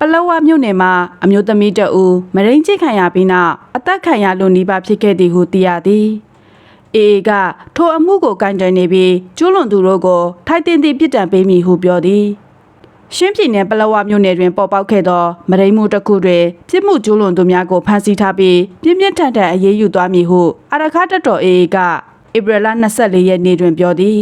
ပလောဝမြို့နယ်မှာအမျိုးသမီးတအူမရင်းချစ်ခံရပြီးနောက်အသက်ခံရလို့နေပါဖြစ်ခဲ့သည်ဟုသိရသည်အေအေကထိုအမှုကိုကင်တွယ်နေပြီးကျူးလွန်သူတို့ကိုထိုက်တင်သည့်ပြစ်ဒဏ်ပေးမည်ဟုပြောသည်ရှင်းပြည်နယ်ပလောဝမြို့နယ်တွင်ပေါ်ပေါက်ခဲ့သောမရိမှုတစ်ခုတွင်ပြစ်မှုကျူးလွန်သူများကိုဖမ်းဆီးထားပြီးပြင်းပြင်းထန်ထန်အရေးယူသွားမည်ဟုအရခတ်တပ်တော်အေအေကဧပြီလ24ရက်နေ့တွင်ပြောသည်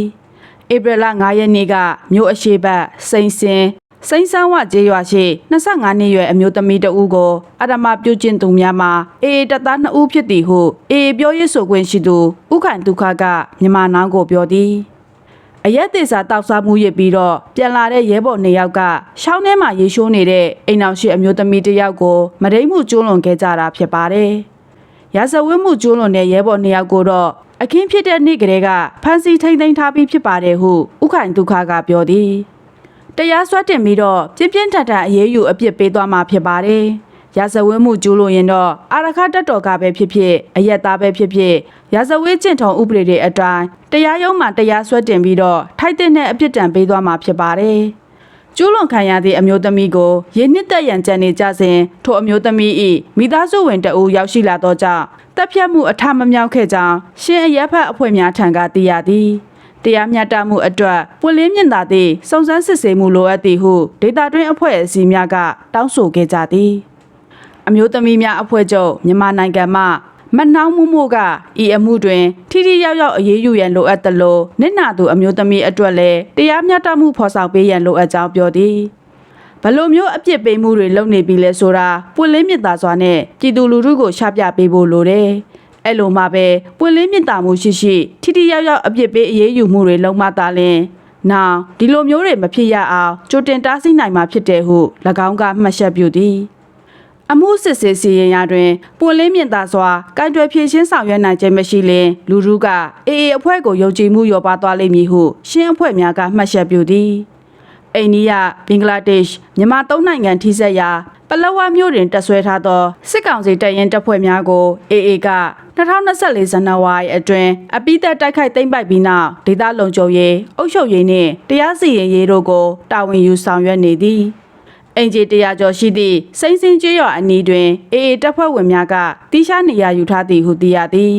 ဧပြီလ9ရက်နေ့ကမြို့အရှိတ်စိန်စင် စိန်ဆန်းဝကျေးရွာရှိ25နှစ်ရွယ်အမျိုးသမီးတဦးကိုအရမပြုတ်ကျင့်သူများမှအေအေတပ်သား2ဦးဖြစ်သည်ဟုအေအေပြောရေးဆိုခွင့်ရှိသူဥခိုင်ဒုက္ခကမြန်မာနောင်းကိုပြောသည်အရက်သေးစာတောက်စားမှုရပြီးတော့ပြန်လာတဲ့ရဲဘော်နှစ်ယောက်ကရှောင်းထဲမှာရေရှိုးနေတဲ့အိမ်အောင်ရှိအမျိုးသမီးတစ်ယောက်ကိုမဒိမ့်မှုကျူးလွန်ခဲ့ကြတာဖြစ်ပါတယ်။ရာဇဝတ်မှုကျူးလွန်တဲ့ရဲဘော်နှစ်ယောက်ကိုတော့အခင်းဖြစ်တဲ့နေ့ကလေးကဖမ်းဆီးထိန်သိမ်းထားပြီးဖြစ်ပါတယ်ဟုဥခိုင်ဒုက္ခကပြောသည် တရားစွဲတင်ပြီးတော့ပြင်းပြင်းထန်ထန်အရေးယူအပြစ်ပေးသွားမှာဖြစ်ပါတယ်ရာဇဝတ်မှုကျူးလွန်ရင်တော့အာရခတက်တော်ကပဲဖြစ်ဖြစ်အယက်သားပဲဖြစ်ဖြစ်ရာဇဝတ်ကျင့်ထုံဥပဒေတွေအတိုင်းတရားရုံးမှာတရားစွဲတင်ပြီးတော့ထိုက်တဲ့အပြစ်ဒဏ်ပေးသွားမှာဖြစ်ပါတယ်ကျူးလွန်ခံရသည့်အမျိုးသမီးကိုရင်းနှစ်သက်ရန်ကြံနေကြစဉ်ထိုအမျိုးသမီး၏မိသားစုဝင်တအူရောက်ရှိလာသောကြောင့်တပ်ဖြတ်မှုအထမမြောက်ခဲ့ကြောင်းရှင်အရက်ဖက်အဖွဲ့များထံကသိရသည် တရားမျှတမှုအတွက်ပွင့်လင်းမြင့်သာသည့်စုံစမ်းစစ်ဆေးမှုလိုအပ်သည်ဟုဒေတာတွင်းအဖွဲ့အစည်းများကတောင်းဆိုခဲ့ကြသည်အမျိုးသမီးများအဖွဲ့ချုပ်မြန်မာနိုင်ငံမှမနှောင်းမှုမှုကဤအမှုတွင်ထိထိရောက်ရောက်အရေးယူရန်လိုအပ်သလိုနစ်နာသူအမျိုးသမီးအတွက်လည်းတရားမျှတမှုဖော်ဆောင်ပေးရန်လိုအပ်ကြောင်းပြောသည်ဘလို့မျိုးအပြစ်ပေးမှုတွေလုပ်နေပြီလဲဆိုတာပွင့်လင်းမြင့်သာစွာနဲ့ပြည်သူလူထုကိုရှာပြပေးဖို့လိုတယ်။ အဲ့လိုမှပဲပွင့်လင်းမြင့်သာမှုရှိရှိထိထိရောက်ရောက်အပြစ်ပေးအရေးယူမှုတွေလုပ်မှသာလျှင်နောက်ဒီလိုမျိုးတွေမဖြစ်ရအောင်ကြိုတင်တားဆီးနိုင်မှာဖြစ်တယ်ဟု၎င်းကမှတ်ချက်ပြုသည်။အမှုစစ်ဆေးစီရင်ရာတွင်ပွင့်လင်းမြင့်သာစွာကင်တွယ်ဖြည့်ရှင်းဆောင်ရွက်နိုင်ခြင်းမရှိလျင်လူထုကအေအေအဖွဲ့ကိုယုံကြည်မှုလျော့ပါသွားလိမ့်မည်ဟုရှင်းအဖွဲ့များကမှတ်ချက်ပြုသည်။အိန္ဒိယဘင်္ဂလားဒေ့ရှ်မြန်မာသုံးနိုင်ငံထိစပ်ရာ ပလောဝမြို့တွင်တက်ဆွဲထားသောစစ်ကောင်စီတပ်ရင်တပ်ဖွဲ့များကိုအေအေက2024ဇန်နဝါရီအတွင်းအပိသက်တိုက်ခိုက်သိမ်းပိုက်ပြီးနောက်ဒေသလုံခြုံရေးအုပ်ချုပ်ရေးနှင့်တရားစီရင်ရေးတို့ကိုတာဝန်ယူဆောင်ရွက်နေသည်အင်ဂျီတရာကျော်ရှိသည့်စိမ့်စင်းကျွော်အနီးတွင်အေအေတပ်ဖွဲ့ဝင်များကတိရှားနေရာယူထားသည်ဟုသိရသည်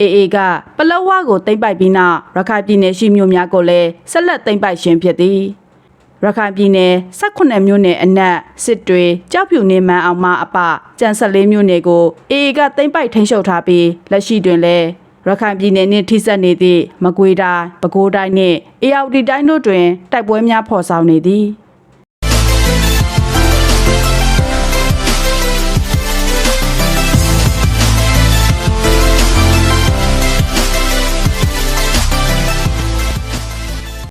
အေအေကပလောဝကိုတိမ့်ပိုက်ပြီးနောက်ရခိုင်ပြည်နယ်ရှိမြို့များကိုလည်းဆက်လက်တိမ့်ပိုက်ခြင်းဖြစ်သည် ရခိုင်ပြည်နယ်18မြို့နယ်အနက်စစ်တွေကြောက်ဖြူနေမန်းအောင်မအပကြံ14မြို့နယ်ကိုအေအေကတိမ့်ပိုက်ထိန်းချုပ်ထားပြီးလက်ရှိတွင်လည်းရခိုင်ပြည်နယ်နှင့်ထိစပ်နေသည့်မကွေးတိုင်းပဲခူးတိုင်းနှင့်အေရဝတီတိုင်းတို့တွင်တိုက်ပွဲများဖော်ဆောင်နေသည်။